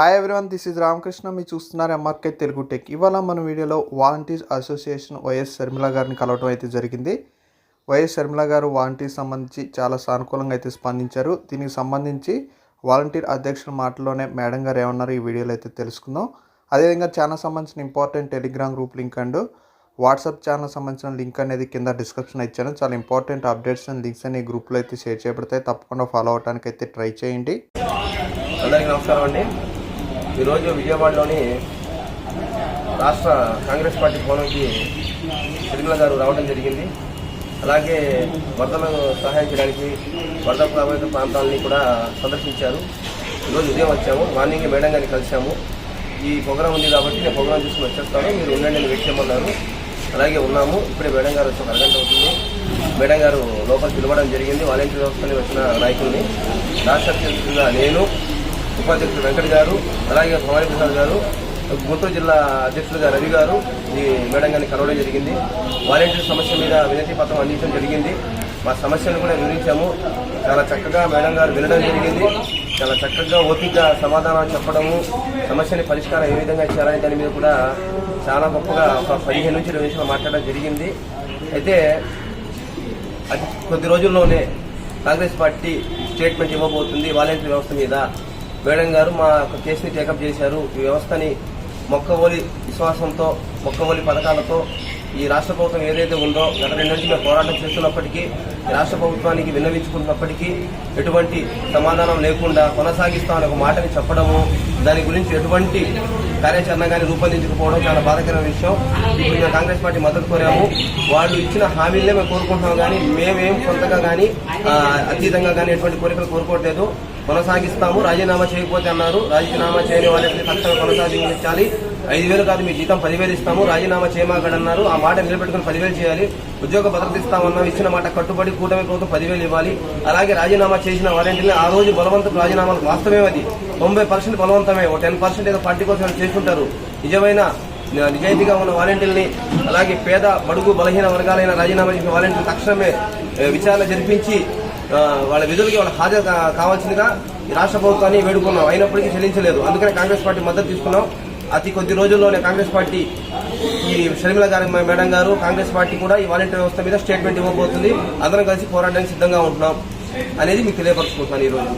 Hi everyone this is Ramakrishna మీరు చూస్తున్నారు MRK Telugu tech ఇవాళ మన వీడియోలో వాలంటీర్స్ అసోసియేషన్ వైఎస్ శర్మిల గారిని కలవడం అయితే జరిగింది. వైఎస్ శర్మిల గారు వాలంటీర్ సంబంధించి చాలా సానుకూలంగా అయితే స్పందించారు. దీనికి సంబంధించి వాలంటీర్ అధ్యక్షుల మాటలోనే మేడం గారు ఏమన్నారు ఈ వీడియోలో అయితే తెలుసుకుందాం. అదేవిధంగా ఛానల్ సంబంధించిన important Telegram group link and WhatsApp channel సంబంధించిన లింక్ అనేది కింద డిస్క్రిప్షన్ ఇచ్చాను. చాలా ఇంపార్టెంట్ అప్డేట్స్ అండ్ లింక్స్ అని ఈ గ్రూప్లో అయితే షేర్ చేయబడతాయి. తప్పకుండా ఫాలో అవడానికి అయితే ట్రై చేయండి. అందరికీ నమస్కారం అండి. ఈరోజు విజయవాడలోని రాష్ట్ర కాంగ్రెస్ పార్టీ భవనంకి తిరుమల గారు రావడం జరిగింది. అలాగే వరదలను సహాయం చేయడానికి వరద ప్రభావిత ప్రాంతాలని కూడా సందర్శించారు. ఈరోజు ఉదయం వచ్చాము మార్నింగ్ మేడం గారిని కలిసాము ఈ ప్రోగ్రాం ఉంది కాబట్టి నేను ప్రోగ్రాం చూసుకుని వచ్చేస్తాను. మీరు ఉండండి అని వెయిట్ చేయమన్నారు. అలాగే ఉన్నాము. ఇప్పుడే మేడం గారు వచ్చి ఒక అరగంట అవుతుంది. మేడం గారు లోపలికి పిలవడం జరిగింది. వాలంటీర్ వ్యవస్థని వచ్చిన నాయకుల్ని. రాష్ట్ర నేను ఉపాధ్యక్షుడు వెంకట్ గారు అలాగే భవానీ ప్రసాద్ గారు గుంటూరు జిల్లా అధ్యక్షులుగా రవి గారు ఈ మేడం గారిని కలవడం జరిగింది. వాలంటీర్ సమస్య మీద వినతి పత్రం అందించడం జరిగింది. మా సమస్యను కూడా వివరించాము. చాలా చక్కగా మేడం గారు వినడం జరిగింది. చాలా చక్కగా ఓపికగా సమాధానాలు చెప్పడము సమస్యని పరిష్కారం ఏ విధంగా చేయాలనే దాని మీద కూడా చాలా గొప్పగా ఒక పదిహేను నుంచి ఇరవై నిమిషాలు మాట్లాడడం జరిగింది. అయితే కొద్ది రోజుల్లోనే కాంగ్రెస్ పార్టీ స్టేట్మెంట్ ఇవ్వబోతుంది వాలంటీర్ వ్యవస్థ మీద. మేడం గారు మా యొక్క కేసుని టేకప్ చేశారు. ఈ వ్యవస్థని మొక్కవోలి విశ్వాసంతో మొక్కవోలి పథకాలతో ఈ రాష్ట్ర ప్రభుత్వం ఏదైతే ఉందో గత రెండు నుంచి మేము పోరాటం చేస్తున్నప్పటికీ రాష్ట్ర ప్రభుత్వానికి విన్నవించుకున్నప్పటికీ ఎటువంటి సమాధానం లేకుండా కొనసాగిస్తామని ఒక మాటని చెప్పడము దాని గురించి ఎటువంటి కార్యాచరణ కానీ రూపొందించకపోవడం చాలా బాధకరమైన విషయం. ఇప్పుడు మేము కాంగ్రెస్ పార్టీ మద్దతు కోరాము. వాళ్ళు ఇచ్చిన హామీలనే మేము కోరుకుంటున్నాం కానీ మేమేం సొంతగా కానీ అతీతంగా కానీ ఎటువంటి కోరికలు కోరుకోవట్లేదు. కొనసాగిస్తాము. రాజీనామా చేయకపోతే అన్నారు. రాజీనామా చేయని వాళ్ళకి తక్షణం కొనసాగించాలి. ఐదు వేలు కాదు మీ జీతం పదివేలు ఇస్తాము. రాజీనామా చేయమాకడన్నారు. ఆ మాట నిలబెట్టుకుని పదివేలు చేయాలి. ఉద్యోగ భద్రత ఇస్తామన్నాం. ఇచ్చిన మాట కట్టుబడి కూటమి ప్రభుత్వం పదివేలు ఇవ్వాలి. అలాగే రాజీనామా చేసిన వారంటీని ఆ రోజు బలవంతపు రాజీనామాలు వాస్తవమే అది. తొంభై పర్సెంట్ బలవంతమే. ఒక టెన్ పర్సెంట్ ఏదో పార్టీ కోసం చేస్తుంటారు. నిజమైన నిజాయితీగా ఉన్న వాలంటీర్ని అలాగే పేద బడుగు బలహీన వర్గాలైన రాజీనామా చేసిన వాలంటీర్లు తక్షణమే విచారణ జరిపించి వాళ్ళ విధులకి వాళ్ళ హాజరు కావాల్సిందిగా రాష్ట్ర ప్రభుత్వాన్ని వేడుకున్నాం. అయినప్పటికీ చెల్లించలేదు. అందుకనే కాంగ్రెస్ పార్టీ మద్దతు తీసుకున్నాం. అతి కొద్ది రోజుల్లోనే కాంగ్రెస్ పార్టీ ఈ షర్మిల గారి మేడం గారు కాంగ్రెస్ పార్టీ కూడా ఈ వాలంటీర్ వ్యవస్థ మీద స్టేట్మెంట్ ఇవ్వబోతుంది. అందరం కలిసి పోరాడడానికి సిద్ధంగా ఉంటున్నాం అనేది మీకు తెలియపరచుకుంటున్నాను ఈ రోజు.